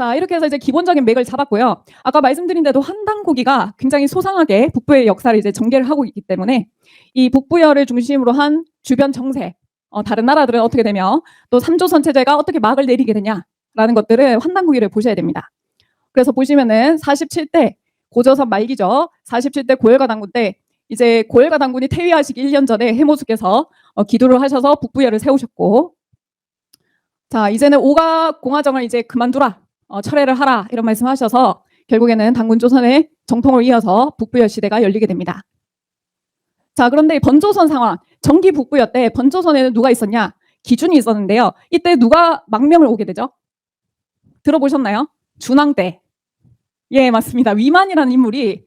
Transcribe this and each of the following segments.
자, 이렇게 해서 이제 기본적인 맥을 잡았고요. 아까 말씀드린 대로 한당 고기가 굉장히 소상하게 북부의 역사를 이제 전개를 하고 있기 때문에 이 북부여를 중심으로 한 주변 정세, 어, 다른 나라들은 어떻게 되며 또 삼조선 체제가 어떻게 막을 내리게 되냐라는 것들을 한당고기를 보셔야 됩니다. 그래서 보시면은 47대 고조선 말기죠. 47대 고열가 당군 때 이제 고열가 당군이 퇴위하시기 1년 전에 해모수께서 어, 기도를 하셔서 북부여를 세우셨고 자 이제는 오가 공화정을 이제 그만두라 어, 철회를 하라 이런 말씀하셔서 결국에는 당군 조선의 정통을 이어서 북부여 시대가 열리게 됩니다. 자 그런데 번조선 상황 정기 북부여 때 번조선에는 누가 있었냐 기준이 있었는데요. 이때 누가 망명을 오게 되죠? 들어보셨나요? 준왕 때. 예 맞습니다. 위만이라는 인물이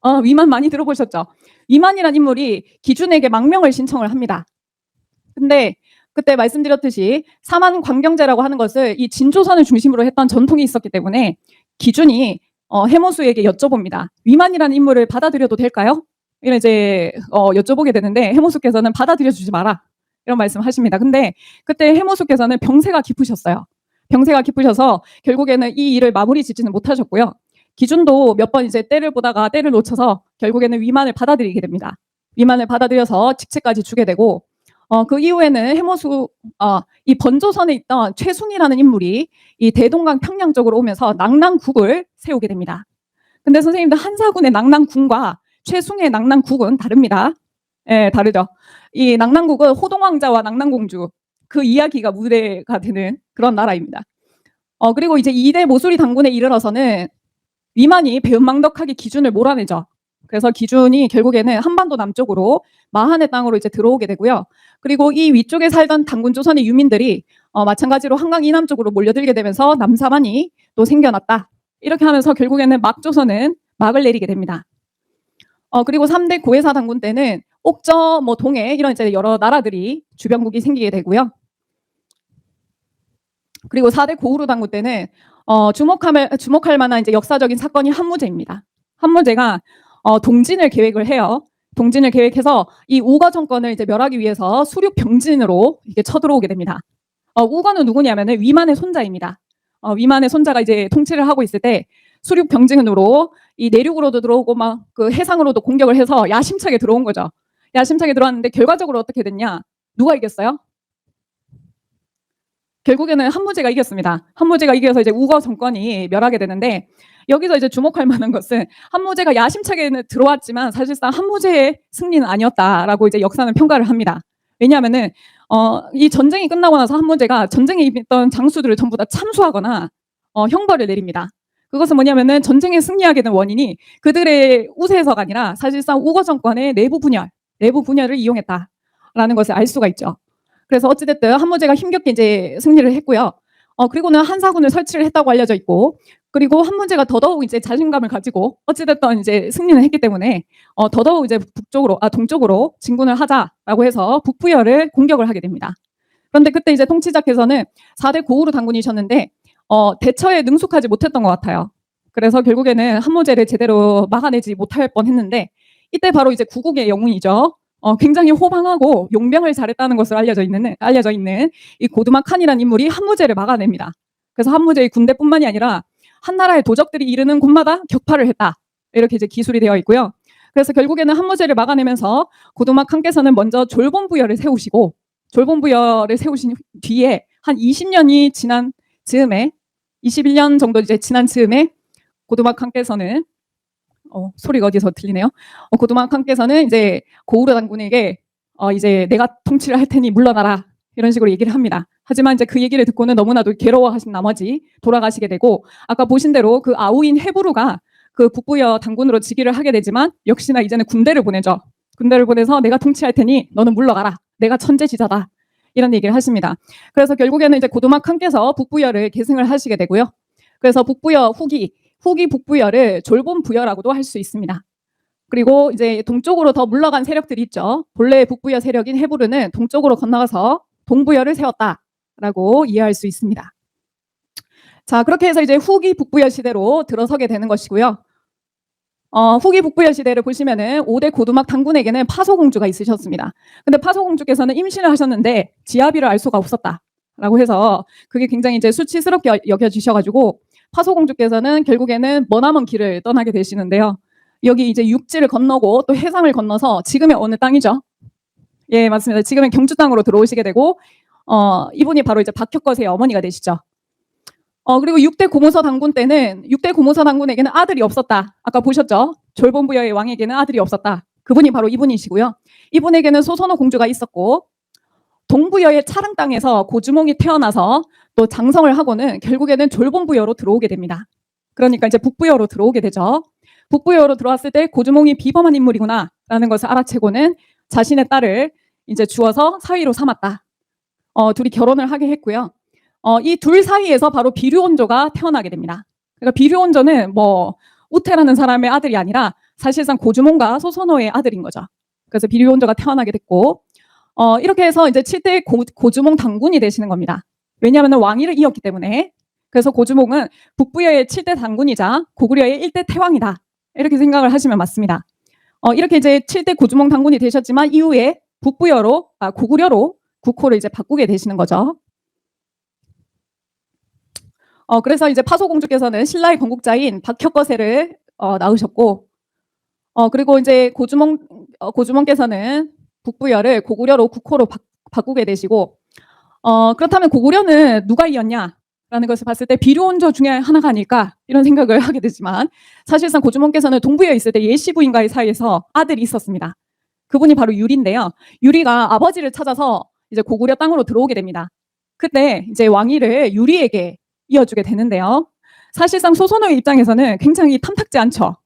어, 위만 많이 들어보셨죠? 위만이라는 인물이 기준에게 망명을 신청을 합니다. 근데 그때 말씀드렸듯이 사만 광경제라고 하는 것을 이 진조선을 중심으로 했던 전통이 있었기 때문에 기준이 어, 해모수에게 여쭤봅니다. 위만이라는 인물을 받아들여도 될까요? 이런 이제 어, 여쭤보게 되는데 해모수께서는 받아들여 주지 마라 이런 말씀하십니다. 근데 그때 해모수께서는 병세가 깊으셨어요. 병세가 깊으셔서 결국에는 이 일을 마무리 짓지는 못하셨고요. 기준도 몇 번 이제 때를 보다가 때를 놓쳐서 결국에는 위만을 받아들이게 됩니다. 위만을 받아들여서 직책까지 주게 되고 어, 그 이후에는 해모수 어, 이 번조선에 있던 최순이라는 인물이 이 대동강 평양 쪽으로 오면서 낙랑국을 세우게 됩니다. 근데 선생님들 한사군의 낙랑군과 최숭의 낙랑국은 다릅니다. 예, 다르죠. 이 낙랑국은 호동왕자와 낙랑공주 그 이야기가 무대가 되는 그런 나라입니다. 어, 그리고 이제 이대 모수리 당군에 이르러서는 위만이 배은망덕하게 기준을 몰아내죠. 그래서 기준이 결국에는 한반도 남쪽으로 마한의 땅으로 이제 들어오게 되고요. 그리고 이 위쪽에 살던 당군 조선의 유민들이 어, 마찬가지로 한강 이남 쪽으로 몰려들게 되면서 남사만이 또 생겨났다. 이렇게 하면서 결국에는 막조선은 막을 내리게 됩니다. 어, 그리고 3대 고해사 당군 때는 옥저, 뭐 동해 이런 이제 여러 나라들이 주변국이 생기게 되고요. 그리고 4대 고우루 당군 때는 어, 주목할, 주목할 만한 이제 역사적인 사건이 한무제입니다. 한무제가 어, 동진을 계획을 해요. 동진을 계획해서 이 우거 정권을 이제 멸하기 위해서 수륙 병진으로 이게 쳐들어오게 됩니다. 어, 우거는 누구냐면은 위만의 손자입니다. 어, 위만의 손자가 이제 통치를 하고 있을 때 수륙 병진으로 이 내륙으로도 들어오고 막 그 해상으로도 공격을 해서 야심차게 들어온 거죠. 야심차게 들어왔는데 결과적으로 어떻게 됐냐? 누가 이겼어요? 결국에는 한무제가 이겼습니다. 한무제가 이겨서 이제 우거 정권이 멸하게 되는데 여기서 이제 주목할 만한 것은 한무제가 야심차게 들어왔지만 사실상 한무제의 승리는 아니었다라고 이제 역사는 평가를 합니다. 왜냐하면은 어, 이 전쟁이 끝나고 나서 한무제가 전쟁에 있던 장수들을 전부 다 참수하거나 어, 형벌을 내립니다. 그것은 뭐냐면은 전쟁에 승리하게 된 원인이 그들의 우세해서가 아니라 사실상 우거 정권의 내부 분열, 내부 분열을 이용했다라는 것을 알 수가 있죠. 그래서 어찌됐든 한무제가 힘겹게 이제 승리를 했고요. 어, 그리고는 한사군을 설치를 했다고 알려져 있고, 그리고 한 문제가 더더욱 이제 자신감을 가지고 어찌됐든 이제 승리는 했기 때문에 어, 더더욱 이제 북쪽으로, 아, 동쪽으로 진군을 하자라고 해서 북부여를 공격을 하게 됩니다. 그런데 그때 이제 통치자께서는 4대 고우루 당군이셨는데, 어, 대처에 능숙하지 못했던 것 같아요. 그래서 결국에는 한무제를 제대로 막아내지 못할 뻔 했는데, 이때 바로 이제 구국의 영웅이죠. 어, 굉장히 호방하고 용병을 잘했다는 것으로 알려져 있는 알려져 있는 이 고두마 칸이라는 인물이 한무제를 막아냅니다. 그래서 한무제의 군대뿐만이 아니라 한 나라의 도적들이 이르는 곳마다 격파를 했다. 이렇게 이제 기술이 되어 있고요. 그래서 결국에는 한무제를 막아내면서 고두마 칸께서는 먼저 졸본부여를 세우시고 졸본부여를 세우신 뒤에 한 20년이 지난 즈음에 21년 정도 이제 지난 즈음에 고두마 칸께서는 어, 소리가 어디서 들리네요. 어, 고두마칸께서는 이제 고우르 당군에게 어, 이제 내가 통치를 할 테니 물러나라 이런 식으로 얘기를 합니다. 하지만 이제 그 얘기를 듣고는 너무나도 괴로워하신 나머지 돌아가시게 되고 아까 보신 대로 그 아우인 헤부르가 그 북부여 당군으로 즉위를 하게 되지만 역시나 이제는 군대를 보내죠. 군대를 보내서 내가 통치할 테니 너는 물러가라. 내가 천재지자다. 이런 얘기를 하십니다. 그래서 결국에는 이제 고두마칸께서 북부여를 계승을 하시게 되고요. 그래서 북부여 후기 후기 북부여를 졸본 부여라고도 할 수 있습니다. 그리고 이제 동쪽으로 더 물러간 세력들이 있죠. 본래 북부여 세력인 해부르는 동쪽으로 건너가서 동부여를 세웠다라고 이해할 수 있습니다. 자, 그렇게 해서 이제 후기 북부여 시대로 들어서게 되는 것이고요. 어, 후기 북부여 시대를 보시면은 5대 고두막 당군에게는 파소공주가 있으셨습니다. 근데 파소공주께서는 임신을 하셨는데 지아비를 알 수가 없었다라고 해서 그게 굉장히 이제 수치스럽게 여겨지셔가지고 파소공주께서는 결국에는 머나먼 길을 떠나게 되시는데요. 여기 이제 육지를 건너고 또 해상을 건너서 지금의 어느 땅이죠? 예, 맞습니다. 지금의 경주 땅으로 들어오시게 되고 어, 이분이 바로 이제 박혁거세의 어머니가 되시죠. 어, 그리고 6대 고모서 당군 때는 6대 고모서 당군에게는 아들이 없었다. 아까 보셨죠? 졸본부여의 왕에게는 아들이 없었다. 그분이 바로 이분이시고요. 이분에게는 소선호 공주가 있었고 동부여의 차릉 땅에서 고주몽이 태어나서 또 장성을 하고는 결국에는 졸본부여로 들어오게 됩니다. 그러니까 이제 북부여로 들어오게 되죠. 북부여로 들어왔을 때 고주몽이 비범한 인물이구나라는 것을 알아채고는 자신의 딸을 이제 주어서 사위로 삼았다. 어, 둘이 결혼을 하게 했고요. 어, 이 둘 사이에서 바로 비류온조가 태어나게 됩니다. 그러니까 비류온조는 뭐 우태라는 사람의 아들이 아니라 사실상 고주몽과 소선호의 아들인 거죠. 그래서 비류온조가 태어나게 됐고 어, 이렇게 해서 이제 7대 고, 고주몽 당군이 되시는 겁니다. 왜냐하면 왕위를 이었기 때문에 그래서 고주몽은 북부여의 7대 당군이자 고구려의 1대 태왕이다. 이렇게 생각을 하시면 맞습니다. 어, 이렇게 이제 7대 고주몽 당군이 되셨지만 이후에 북부여로 아, 고구려로 국호를 이제 바꾸게 되시는 거죠. 어, 그래서 이제 파소공주께서는 신라의 건국자인 박혁거세를 어, 낳으셨고, 어, 그리고 이제 고주몽, 어, 고주몽께서는 북부여를 고구려로 국호로 바, 바꾸게 되시고, 어, 그렇다면 고구려는 누가 이었냐? 라는 것을 봤을 때 비료원조 중에 하나가 아닐까 이런 생각을 하게 되지만 사실상 고주몽께서는 동부에 있을 때 예시 부인과의 사이에서 아들이 있었습니다. 그분이 바로 유리인데요. 유리가 아버지를 찾아서 이제 고구려 땅으로 들어오게 됩니다. 그때 이제 왕위를 유리에게 이어주게 되는데요. 사실상 소선호의 입장에서는 굉장히 탐탁지 않죠.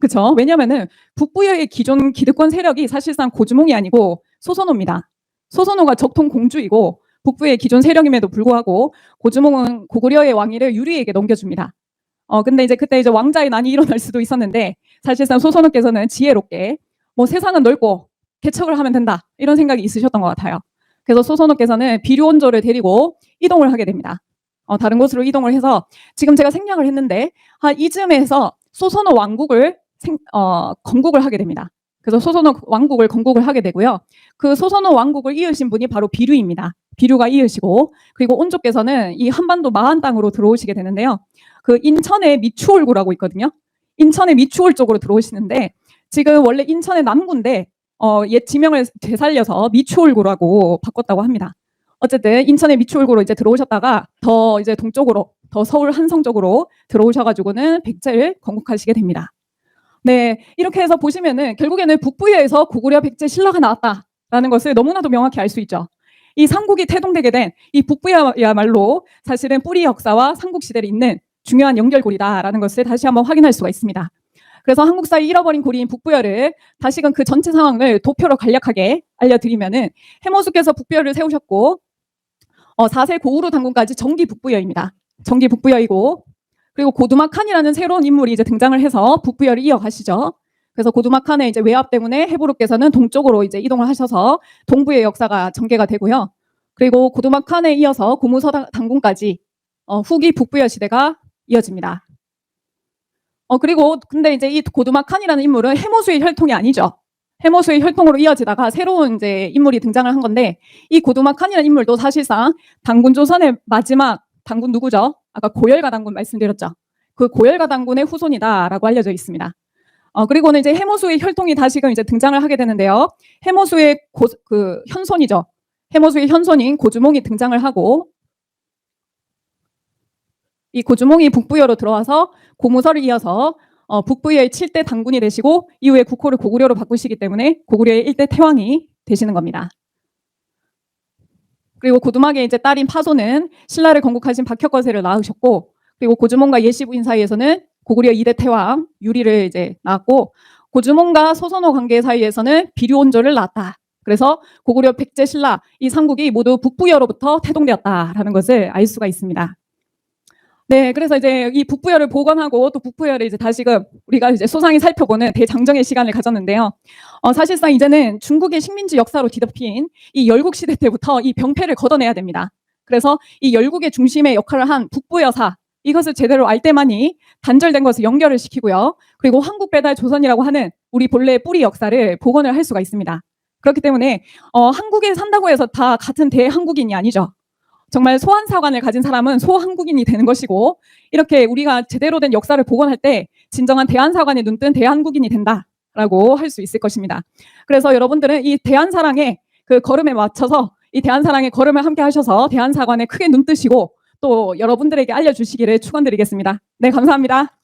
그렇죠? 왜냐하면은 북부여의 기존 기득권 세력이 사실상 고주몽이 아니고 소선호입니다. 소선호가 적통 공주이고 북부의 기존 세력임에도 불구하고 고주몽은 고구려의 왕위를 유리에게 넘겨줍니다. 어 근데 이제 그때 이제 왕자의 난이 일어날 수도 있었는데 사실상 소선호께서는 지혜롭게 뭐 세상은 넓고 개척을 하면 된다 이런 생각이 있으셨던 것 같아요. 그래서 소선호께서는 비료원조를 데리고 이동을 하게 됩니다. 어, 다른 곳으로 이동을 해서 지금 제가 생략을 했는데 한 이쯤에서 소선호 왕국을 생, 어, 건국을 하게 됩니다. 그래서 소선호 왕국을 건국을 하게 되고요. 그 소선호 왕국을 이으신 분이 바로 비류입니다. 비류가 이으시고 그리고 온조께서는 이 한반도 마한 땅으로 들어오시게 되는데요. 그 인천의 미추홀구라고 있거든요. 인천의 미추홀 쪽으로 들어오시는데 지금 원래 인천의 남구인데 어, 옛 지명을 되살려서 미추홀구라고 바꿨다고 합니다. 어쨌든 인천의 미추홀구로 이제 들어오셨다가 더 이제 동쪽으로 더 서울 한성 쪽으로 들어오셔가지고는 백제를 건국하시게 됩니다. 네, 이렇게 해서 보시면은 결국에는 북부여에서 고구려 백제 신라가 나왔다라는 것을 너무나도 명확히 알 수 있죠. 이 삼국이 태동되게 된 이 북부야말로 사실은 뿌리 역사와 삼국 시대를 잇는 중요한 연결고리다라는 것을 다시 한번 확인할 수가 있습니다. 그래서 한국사의 잃어버린 고리인 북부여를 다시금 그 전체 상황을 도표로 간략하게 알려드리면은 해모수께서 북부여를 세우셨고 어, 4세 고우루 당군까지 정기 북부여입니다. 정기 북부여이고 그리고 고두마 칸이라는 새로운 인물이 이제 등장을 해서 북부여를 이어가시죠. 그래서 고두마 칸의 이제 외압 때문에 해부르께서는 동쪽으로 이제 이동을 하셔서 동부의 역사가 전개가 되고요. 그리고 고두마 칸에 이어서 고무서 당군까지 어, 후기 북부여 시대가 이어집니다. 어, 그리고 근데 이제 이 고두마 칸이라는 인물은 해모수의 혈통이 아니죠. 해모수의 혈통으로 이어지다가 새로운 이제 인물이 등장을 한 건데 이 고두마 칸이라는 인물도 사실상 당군 조선의 마지막 당군 누구죠? 아까 고열가 당군 말씀드렸죠. 그 고열가 당군의 후손이다라고 알려져 있습니다. 어, 그리고는 이제 해모수의 혈통이 다시금 이제 등장을 하게 되는데요. 해모수의 고, 그 현손이죠. 해모수의 현손인 고주몽이 등장을 하고 이 고주몽이 북부여로 들어와서 고무서를 이어서 어, 북부여의 7대 당군이 되시고 이후에 국호를 고구려로 바꾸시기 때문에 고구려의 1대 태왕이 되시는 겁니다. 그리고 고두막의 이제 딸인 파소는 신라를 건국하신 박혁거세를 낳으셨고 그리고 고주몽과 예시 부인 사이에서는 고구려 2대 태왕 유리를 이제 낳았고 고주몽과 소선호 관계 사이에서는 비류온조를 낳았다. 그래서 고구려 백제 신라 이 삼국이 모두 북부여로부터 태동되었다라는 것을 알 수가 있습니다. 네, 그래서 이제 이 북부여를 복원하고 또 북부여를 이제 다시금 우리가 이제 소상히 살펴보는 대장정의 시간을 가졌는데요. 어, 사실상 이제는 중국의 식민지 역사로 뒤덮인 이 열국 시대 때부터 이 병폐를 걷어내야 됩니다. 그래서 이 열국의 중심의 역할을 한 북부여사 이것을 제대로 알 때만이 단절된 것을 연결을 시키고요. 그리고 한국 배달 조선이라고 하는 우리 본래의 뿌리 역사를 복원을 할 수가 있습니다. 그렇기 때문에 어, 한국에 산다고 해서 다 같은 대한국인이 아니죠. 정말 소한사관을 가진 사람은 소한국인이 되는 것이고 이렇게 우리가 제대로 된 역사를 복원할 때 진정한 대한사관에 눈뜬 대한국인이 된다라고 할 수 있을 것입니다. 그래서 여러분들은 이 대한사랑의 그 걸음에 맞춰서 이 대한사랑의 걸음을 함께 하셔서 대한사관에 크게 눈뜨시고 또 여러분들에게 알려주시기를 축원드리겠습니다. 네, 감사합니다.